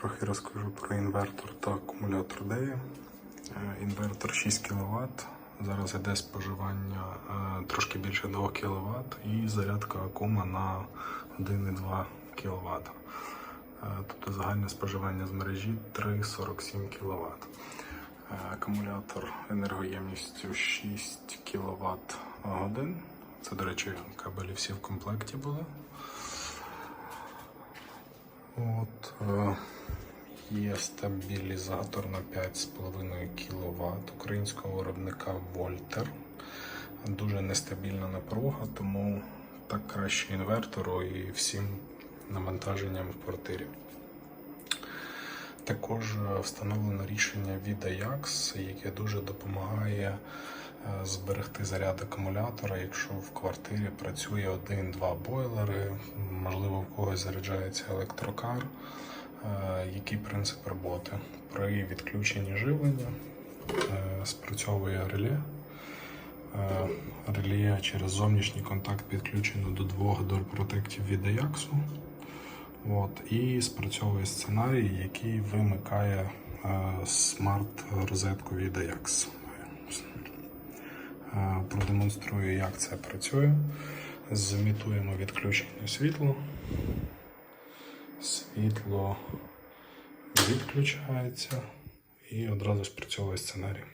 Трохи розкажу про інвертор та акумулятор DEA. Е, Інвертор 6 кВт. Зараз йде споживання е, трошки більше 2 кВт і зарядка акума на 1,2 кВт. Тобто загальне споживання з мережі 3,47 кВт. Е, Акумулятор енергоємністю 6 кВт годин. Це, до речі, кабелі всі в комплекті були. От, е, є стабілізатор на 5,5 кВт українського виробника Вольтер. Дуже нестабільна напруга, тому так краще інвертору і всім навантаженням в квартирі. Також е, встановлено рішення від Ajax, яке дуже допомагає е, зберегти заряд акумулятора, якщо в квартирі працює один-два бойлери, можливо, в когось заряджається електрокар. Е, Який принцип роботи? При відключенні живлення спрацьовує реле. Реле через зовнішній контакт підключено до двох дорпротектів від Ajax. От, і спрацьовує сценарій, який вимикає е, смарт-розетку від Ajax. Е, продемонструю, як це працює. Зімітуємо відключення світла. Світло відключається і одразу спрацьовує сценарій.